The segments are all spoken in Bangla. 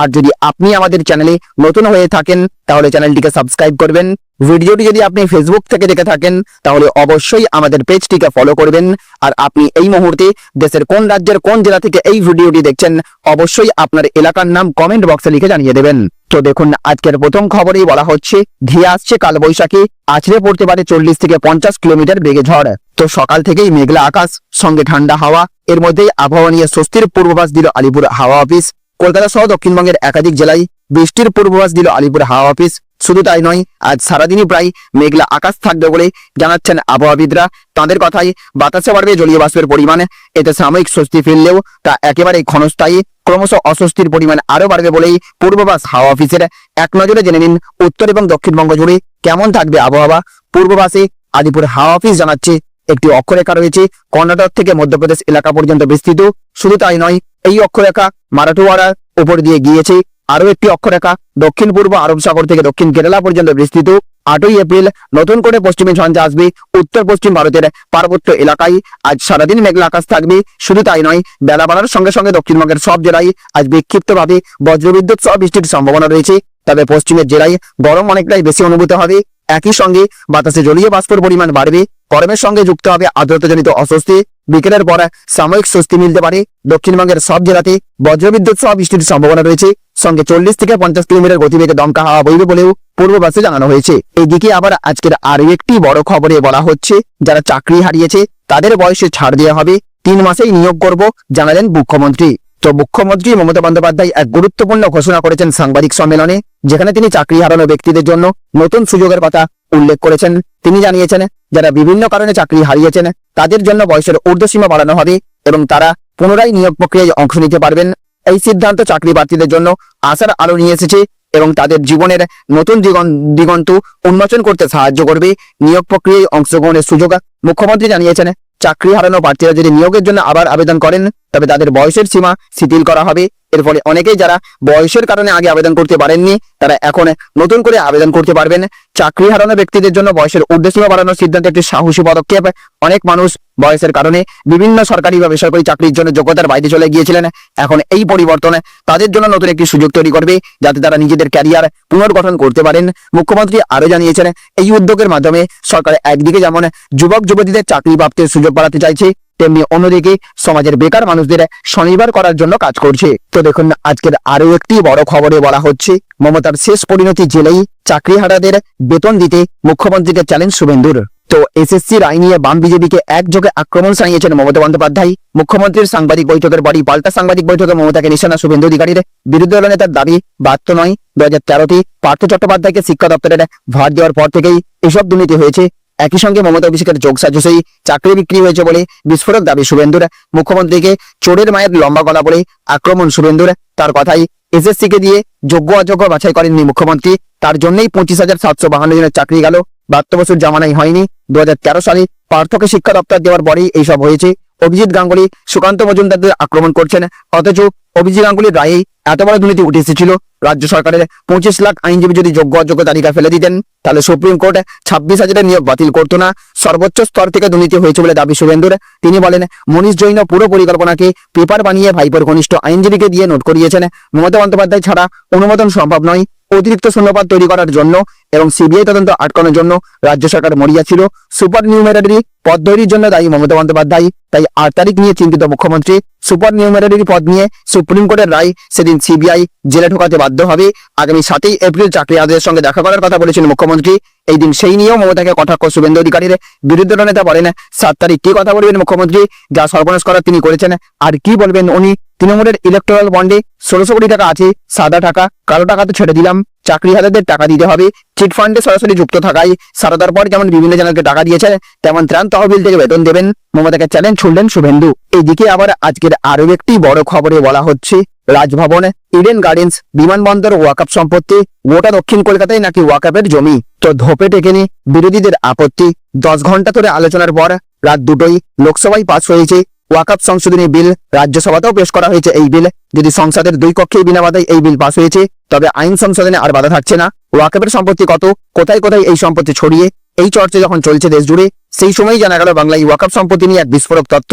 আর যদি আপনি আমাদের চ্যানেলে নতুন হয়ে থাকেন, তাহলে চ্যানেলটিকে সাবস্ক্রাইব করবেন। ভিডিওটি যদি আপনি ফেসবুক থেকে দেখে থাকেন, তাহলে অবশ্যই আমাদের পেজটিকে ফলো করবেন। আর আপনি এই মুহূর্তে দেশের কোন রাজ্যের কোন জেলা থেকে এই ভিডিওটি দেখছেন, অবশ্যই আপনার এলাকার নাম কমেন্ট বক্সে লিখে জানিয়ে দেবেন। তো দেখুন, আজকের প্রথম খবরেই বলা হচ্ছে ধেয়ে আসছে কালবৈশাখী। আছড়ে পড়তে পারে চল্লিশ থেকে পঞ্চাশ কিলোমিটার বেগে ঝড়। তো সকাল থেকেই মেঘলা আকাশ, সঙ্গে ঠান্ডা হাওয়া। এর মধ্যেই আবহাওয়া নিয়ে স্বস্তির পূর্বাভাস দিল আলিপুর হাওয়া অফিস কলকাতা সহ দক্ষিণবঙ্গের একাধিক জেলায় বৃষ্টির পূর্বাভাস দিল আলিপুর হাওয়া অফিস। শুধু তাই নয়, আজ সারাদিনই প্রায় মেঘলা আকাশ থাকবে বলে জানাচ্ছেন আবহাওয়াবিদরা। তাঁদের কথায় বাতাসে বাড়বে জলীয় বাষ্পের পরিমাণ। এতে সাময়িক স্বস্তি ফিরলেও তা একেবারে ক্ষণস্থায়ী। ক্রমশ অস্বস্তির পরিমাণ আরও বাড়বে বলেই পূর্বাভাস হাওয়া অফিসের এক নজরে জেনে নিন উত্তর এবং দক্ষিণবঙ্গ জুড়ে কেমন থাকবে আবহাওয়া। পূর্বাভাসে আলিপুর হাওয়া অফিস জানাচ্ছে, একটি অক্ষরেখা রয়েছে। কর্ণাটক থেকে মধ্যপ্রদেশ এলাকা পর্যন্ত বিস্তৃত। শুধু তাই নয় এই অক্ষরেখা মারাঠওয়াড়ার উপর দিয়ে গিয়েছে। আরও একটি অক্ষরেখা দক্ষিণ পূর্ব আরব সাগর থেকে দক্ষিণ কেরালা পর্যন্ত বিস্তৃত। আটই এপ্রিল নতুন করে পশ্চিমী ঝঞ্ঝা আসবে। উত্তর পশ্চিম ভারতের পার্বত্য এলাকায় আজ সারাদিন মেঘলা আকাশ থাকবে। শুধু তাই নয়, বেলা বাড়ার সঙ্গে সঙ্গে দক্ষিণবঙ্গের সব জেলায় আজ বিক্ষিপ্তভাবে বজ্রবিদ্যুৎ সহ বৃষ্টির সম্ভাবনা রয়েছে। তবে পশ্চিমের জেলায় গরম অনেকটাই বেশি অনুভূত হবে। একই সঙ্গে বাতাসে জলীয় বাষ্পর পরিমাণ বাড়বে। গরমের সঙ্গে যুক্ত হবে আর্দ্রতাজনিত অস্বস্তি। বিকেলের পর সাময়িক স্বস্তি মিলতে পারে। দক্ষিণবঙ্গের সব জেলাতে বজ্রবিদ্যুৎ সহ বৃষ্টির সম্ভাবনা রয়েছে। সঙ্গে চল্লিশ থেকে পঞ্চাশ কিলোমিটার গতিবেগে দমকা হাওয়া বইবে বলেও পূর্ববাসে জানানো হয়েছে। এইদিকে আবার আজকের আরও একটি বড় খবরে বলা হচ্ছে, যারা চাকরি হারিয়েছে তাদের বয়সে ছাড় দেওয়া হবে। তিন মাসেই নিয়োগ করব, জানালেন মুখ্যমন্ত্রী। তো মুখ্যমন্ত্রী মমতা বন্দ্যোপাধ্যায় এক গুরুত্বপূর্ণ ঘোষণা করেছেন সাংবাদিক সম্মেলনে, যেখানে তিনি চাকরি হারানো ব্যক্তিদের জন্য নতুন সুযোগের কথা উল্লেখ করেছেন। তিনি জানিয়েছেন যারা বিভিন্ন কারণে চাকরি হারিয়েছেন, তাদের জন্য বয়সের ঊর্ধ্বসীমা বাড়ানো হবে এবং তারা পুনরায় নিয়োগ প্রক্রিয়ায় অংশ নিতে পারবেন। এই সিদ্ধান্ত চাকরি প্রার্থীদের জন্য আশার আলো নিয়ে এসেছে এবং তাদের জীবনের নতুন দিগন- দিগন্ত উন্মোচন করতে সাহায্য করবে। নিয়োগ প্রক্রিয়ায় অংশগ্রহণের সুযোগ মুখ্যমন্ত্রী জানিয়েছেন, চাকরি হারানো প্রার্থীরা যদি নিয়োগের জন্য আবার আবেদন করেন, তবে তাদের বয়সের সীমা শিথিল করা হবে। এর ফলে অনেকেই যারা বয়সের কারণে আগে আবেদন করতে পারেননি, তারা এখন নতুন করে আবেদন করতে পারবেন। চাকরি হারানো ব্যক্তিদের জন্য বয়সের ঊর্ধ্বসীমা বাড়ানোর সিদ্ধান্ত একটি সাহসী পদক্ষেপ। অনেক মানুষ বয়সের কারণে বিভিন্ন সরকারি বা বেসরকারি চাকরির জন্য যোগ্যতার বাইরে চলে গিয়েছিলেন। এখন এই পরিবর্তনে তাদের জন্য নতুন একটি সুযোগ তৈরি করবে, যাতে তারা নিজেদের ক্যারিয়ার পুনর্গঠন করতে পারেন। মুখ্যমন্ত্রী আরও জানিয়েছেন, এই উদ্যোগের মাধ্যমে সরকার একদিকে যেমন যুবক যুবতীদের চাকরি প্রাপ্তির সুযোগ বাড়াতে চাইছে তেমনি অন্যদিকে সমাজের বেকার মানুষদের স্বনির্ভর করার জন্য কাজ করছে। তো দেখুন, আজকের আরও একটি বড় খবরে বলা হচ্ছে, মমতার শেষ পরিণতি জেলেই চাকরিহারাদের বেতন দিতে মুখ্যমন্ত্রীকে চ্যালেঞ্জ শুভেন্দুর। তো এসএসসি রায় নিয়ে বাম বিজেপিকে একযোগে আক্রমণ সানিয়েছেন মমতা বন্দ্যোপাধ্যায়। মুখ্যমন্ত্রীর সাংবাদিক বৈঠকের পরই পাল্টা সাংবাদিক বৈঠকে মমতাকে নিশানা শুভেন্দু অধিকারীর বিরুদ্ধে নেতার দাবি বাধ্য নয়। দু হাজার তেরোতে পার্থ চট্টোপাধ্যায়কে শিক্ষা দপ্তরের ভার দেওয়ার পর থেকেই এসব দুর্নীতি হয়েছে। একই সঙ্গে মমতা অভিষেকের যোগ সাজসেই চাকরি বিক্রি হয়েছে বলে বিস্ফোরক দাবি শুভেন্দুর। মুখ্যমন্ত্রীকে চোরের মায়ের লম্বা গলা বলে আক্রমণ শুভেন্দুর। তার কথাই এসএসসি কে দিয়ে যোগ্য অযোগ্য বাছাই করেননি মুখ্যমন্ত্রী। তার জন্যই পঁচিশ হাজার সাতশো বাহান্ন জনের চাকরি গেল। বাহাত্তর বছর জামানাই হয়নি। দু হাজার তেরো সালে পার্থকে শিক্ষা দপ্তর দেওয়ার পরেই এইসব হয়েছে। অভিজিৎ গাঙ্গুলি, সুকান্ত মজুমদারদের আক্রমণ করছেন। অথচ অভিজিৎ গাঙ্গুলির রায়েই এত বড় দুর্নীতি উঠে এসেছিল। রাজ্য সরকারের পঁচিশ লাখ আইনজীবী যদি যোগ্য অযোগ্য তালিকা ফেলে দিতেন, তাহলে সুপ্রিম কোর্ট ছাব্বিশ হাজারের নিয়োগ বাতিল করতো না। সর্বোচ্চ স্তর থেকে দুর্নীতি হয়েছে বলে দাবি শুভেন্দুর। তিনি বলেন, মনীষ জৈন পুরো পরিকল্পনাকে পেপার বানিয়ে ভাইপোর ঘনিষ্ঠ আইনজীবীকে দিয়ে নোট করিয়েছেন। মমতা বন্দ্যোপাধ্যায় ছাড়া অনুমোদন সম্ভব নয়। অতিরিক্ত শূন্যপদ তৈরি করার জন্য এবং সিবিআই তদন্ত আটকানোর জন্য রাজ্য সরকার মরিয়া ছিল। সুপার নিউমেরারি পদ তৈরির জন্য দায়ী মমতা বন্দ্যোপাধ্যায়। তাই আট তারিখ নিয়ে চিন্তিত মুখ্যমন্ত্রী, সুপার নিউমেরারি পদ নিয়ে সুপ্রিম কোর্টের রায় সেদিন সিবিআই জেলে ঢোকাতে বাধ্য হবে। আগামী সাতই এপ্রিল চাকরি আদেশের সঙ্গে দেখা করার কথা বলেছেন মুখ্যমন্ত্রী। এই দিন সেই নিয়েও মমতাকে কটাক্ষ শুভেন্দু অধিকারীর বিরুদ্ধে নেতা বলেন, সাত তারিখ কি কথা বলবেন মুখ্যমন্ত্রী? যা সর্বনাশ করার তিনি করেছেন। আর কি বলবেন উনি? তৃণমূলের ইলেকট্রাল বন্ডে ষোলোশো কোটি টাকা আছে, সাদা টাকা, কালো টাকা তো ছেড়ে দিলাম। চাকরি হারাদের টাকা দিতে হবে। চিট ফান্ডে সরাসরি যুক্ত থাকায় সারদার পর যেমন বিভিন্ন চ্যানেলকে টাকা দিয়েছে তেমন ত্রাণ তহবিল থেকে বেতন দেবেন। মমতাকে চ্যালেঞ্জ ছুড়লেন শুভেন্দু। এইদিকে আবার আজকের আরও একটি বড় খবরে বলা হচ্ছে, রাজভবন ইডেন গার্ডেন্স বিমানবন্দর, ওয়াকআপ সম্পত্তি, গোটা দক্ষিণ কলকাতায় নাকি ওয়াকআপের জমি। তো ধোপে টেকেনি বিরোধীদের আপত্তি। দশ ঘণ্টা ধরে আলোচনার পর রাত দুটোই লোকসভায় পাস হয়েছে ওয়াকআপ সংশোধনী বিল। রাজ্যসভাতেও পেশ করা হয়েছে এই বিল। যদি সংসদের দুই কক্ষেই বিনা বাধায় এই বিল পাস হয়েছে তবে আইন সংশোধনে আর বাধা থাকছে না। ওয়াকেবের সম্পত্তি কত? কোথায় কোথায় এই সম্পত্তি ছড়িয়ে? এই চর্চা যখন চলছে দেশ জুড়ে, সেই সময়ই জানা গেল বাংলায় ওয়াকাপ সম্পত্তি নিয়ে এক বিস্ফোরক তথ্য।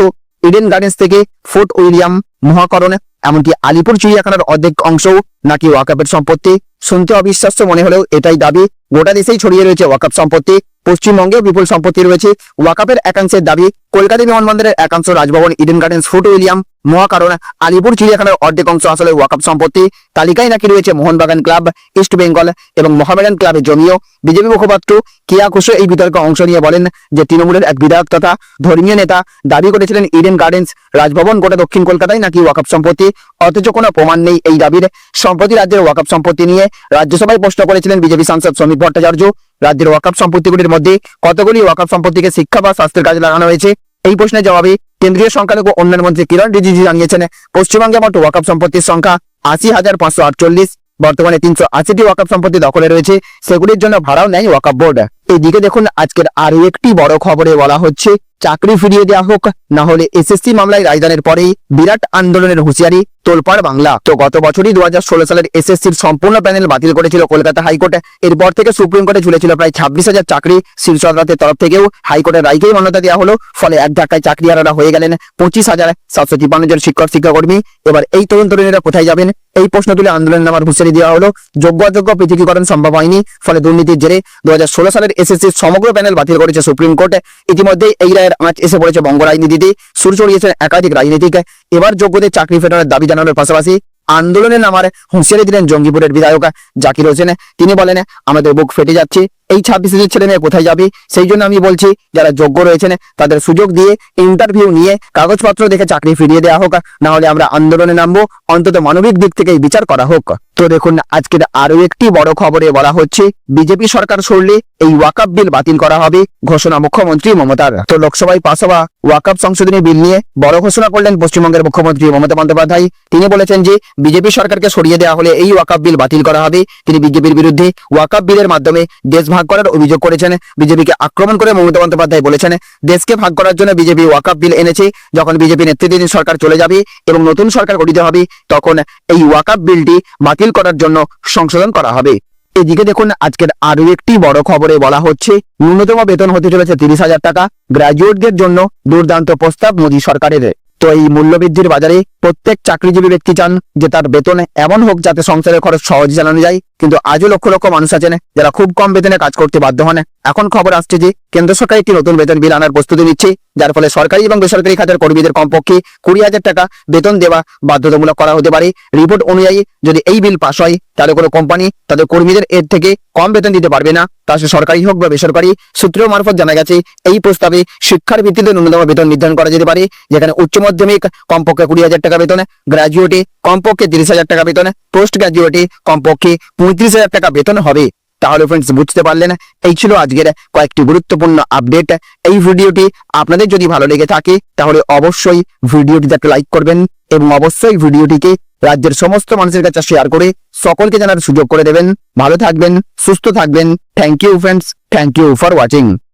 ইডেন গার্ডেন্স থেকে ফোর্ট উইলিয়াম মহাকরণ, এমনকি আলিপুর চিড়িয়াখানার অর্ধেক অংশও নাকি ওয়াকাপের সম্পত্তি। শুনতে অবিশ্বাস্য মনে হলেও এটাই দাবি। গোটা দেশেই ছড়িয়ে রয়েছে ওয়াকাপ সম্পত্তি। পশ্চিমবঙ্গেও বিপুল সম্পত্তি রয়েছে। ওয়াকাপের একাংশের দাবি, কলকাতা বিমানবন্দরের একাংশ Raj Bhavan, Eden Gardens, Fort William, Mahakaran, Alipur চিড়িয়াখানার অর্ধেক অংশ আসলে ওয়াকাপ সম্পত্তি। তালিকায় নাকি রয়েছে মোহনবাগান ক্লাব, ইস্ট বেঙ্গল এবং মহামেডান ক্লাবের জমিও। বিজেপি মুখপাত্র কিয়া ঘোষ এই বিতর্কে অংশ নিয়ে বলেন যে তৃণমূলের এক বিধায়ক তথা ধর্মীয় নেতা দাবি করেছিলেন ইডেন গার্ডেন্স রাজভবন গোটা দক্ষিণ কলকাতায় নাকি ওয়াকআপ সম্পত্তি। অথচ কোনো প্রমাণ নেই এই দাবির। সম্প্রতি রাজ্যের ওয়াকআপ সম্পত্তি নিয়ে রাজ্যসভায় প্রশ্ন করেছিলেন বিজেপি সাংসদ শ্রমিক ভট্টাচার্য। রাজ্যের ওয়াকআপ সম্পত্তিগুলির মধ্যে কতগুলি ওয়াকআপ সম্পত্তিকে শিক্ষা বা স্বাস্থ্যের কাজে লাগানো হয়েছে? এই প্রশ্নের জবাবে কেন্দ্রীয় সংখ্যালঘু উন্নয়ন মন্ত্রী কিরণ রিজিজু জানিয়েছেন, পশ্চিমবঙ্গে মোট ওয়াকআপ সম্পত্তির সংখ্যা আশি হাজার পাঁচশো আটচল্লিশ। বর্তমানে তিনশো আশিটি ওয়াকআপ সম্পত্তি দখলে রয়েছে। সেগুলির জন্য ভাড়াও নেয় ওয়াকআপ বোর্ড। এদিকে দেখুন, আজকের আরও একটি বড় খবরে বলা হচ্ছে, চাকরি ফিরিয়ে দেওয়া হোক, না হলে এসএসসি মামলায় রায়দানের পরেই বিরাট আন্দোলনের হুঁশিয়ারি তোলপাড় বাংলা। তো গত বছরই দু হাজার ষোলো সালের এসএসসির সম্পূর্ণ প্যানেল বাতিল করেছিল কলকাতা হাইকোর্ট। এরপর থেকে সুপ্রিম কোর্টে ঝুলেছিল প্রায় ছাব্বিশ হাজার চাকরি। শীর্ষ আদালতের তরফ থেকেও হাইকোর্টের রায়কেই মান্যতা দেওয়া হলো। ফলে এক ধাক্কায় চাকরি হারারা হয়ে গেলেন পঁচিশ হাজার সাতশো তিপ্পান্ন জন শিক্ষক শিক্ষাকর্মী এবার এই তরুণ তরুণীরা কোথায় যাবেন? এই প্রশ্ন তুলে আন্দোলন নামার হুঁশিয়ারি দেওয়া হলো। যোগ্য অযোগ্য পৃথকীকরণ সম্ভব হয়নি, ফলে দুর্নীতির জেরে দু হাজার ষোলো সালের এসএসসির সমগ্র প্যানেল বাতিল করেছে সুপ্রিম কোর্ট। ইতিমধ্যেই এই রায়ের আঁচ এসে পড়েছে বঙ্গ রাজনীতিতে। সুর চড়িয়েছেন একাধিক রাজনীতিকে। এবার যোগ্যদের চাকরি ফেরানোর দাবি জানানোর পাশাপাশি আন্দোলনের নামার হুঁশিয়ারি দিলেন জঙ্গিপুরের বিধায়ক জাকির হোসেন। তিনি বলেন, আমাদের বুক ফেটে যাচ্ছে। এই ছাব্বিশ হাজার ছেলে মেয়ে কোথায় যাবে? সেই জন্য আমি বলছি, যারা যোগ্য রয়েছেন, তাদের সুযোগ দিয়ে ইন্টারভিউ নিয়ে কাগজপত্র দেখে চাকরি ফিরিয়ে দেওয়া হোক। না হলে আমরা আন্দোলনে নামবো। অন্তত মানবিক দিক থেকে বিচার করা হোক। তো দেখুন, আজকের আরও একটি বড় খবরে বলা হচ্ছে, বিজেপি সরকার সরলে এই ওয়াকআপ বিল বাতিল করা হবে, ঘোষণা মুখ্যমন্ত্রী মমতার। তো লোকসভায় পাস হওয়া ওয়াকআপ সংশোধনী বিল নিয়ে বড় ঘোষণা করলেন পশ্চিমবঙ্গের মুখ্যমন্ত্রী মমতা বন্দ্যোপাধ্যায়। তিনি বলেছেন যে, বিজেপি সরকারকে সরিয়ে দেওয়া হলে এই ওয়াকআপ বিল বাতিল করা হবে। তিনি বিজেপির বিরুদ্ধে ওয়াকআপ বিলের মাধ্যমে দেশ ভাগ করার অভিযোগ করেছেন। বিজেপিকে আক্রমণ করে মমতা বন্দ্যোপাধ্যায় বলেছেন, দেশকে ভাগ করার জন্য বিজেপি ওয়াকআপ বিল এনেছে। যখন বিজেপি নেতৃত্বাধীন সরকার চলে যাবে এবং নতুন সরকার গঠিত হবে, তখন এই ওয়াকআপ বিলটি বাতিল করার জন্য সংশোধন করা হবে। এদিকে দেখুন, আজকের আরও একটি বড় খবরে বলা হচ্ছে, ন্যূনতম বেতন হতে চলেছে তিরিশ হাজার টাকা গ্রাজুয়েটদের জন্য দুর্দান্ত প্রস্তাব মোদী সরকারের। তো এই মূল্যবৃদ্ধির বাজারে প্রত্যেক চাকরিজীবী ব্যক্তি চান যে তার বেতন এমন হোক যাতে সংসারের খরচ সহজে চালানো যায়। কিন্তু আজও লক্ষ লক্ষ মানুষ আছেন যারা খুব কম বেতনে কাজ করতে বাধ্য হন। এখন খবর আসছে যে কেন্দ্র সরকার একটি নতুন বেতন বিল আনার প্রস্তুতি নিচ্ছে, যার ফলে সরকারি এবং বেসরকারি খাতের কর্মীদের কমপক্ষে কুড়ি হাজার টাকা বেতন দেওয়া বাধ্যতামূলক করা হতে পারে। রিপোর্ট অনুযায়ী যদি এই বিল পাশ হয়, তাহলে কোনো কোম্পানি তাদের কর্মীদের এর থেকে কম বেতন দিতে পারবে না। তা সে সরকারি হোক বা বেসরকারি সূত্র মারফত জানা গেছে, এই প্রস্তাবে শিক্ষার ভিত্তিতে ন্যূনতম বেতন নির্ধারণ করা যেতে পারে, যেখানে উচ্চ মাধ্যমিক কমপক্ষে কুড়ি হাজার টাকা বেতন, গ্রাজুয়েটে কমপক্ষে তিরিশ হাজার টাকা বেতন। পোস্ট গ্রাজুয়েটে কমপক্ষে পঁয়ত্রিশ হাজার টাকা বেতন হবে। তাহলে ফ্রেন্ডস বুঝতে পারলেন, এই ছিল আজকের কয়েকটি গুরুত্বপূর্ণ আপডেট এই ভিডিওটি আপনাদের যদি ভালো লেগে থাকে, তাহলে অবশ্যই ভিডিওটিতে একটা লাইক করবেন এবং অবশ্যই ভিডিওটিকে রাজ্যের সমস্ত মানুষের কাছে শেয়ার করে সকলকে জানার সুযোগ করে দেবেন। ভালো থাকবেন, সুস্থ থাকবেন। Thank you friends thank you for watching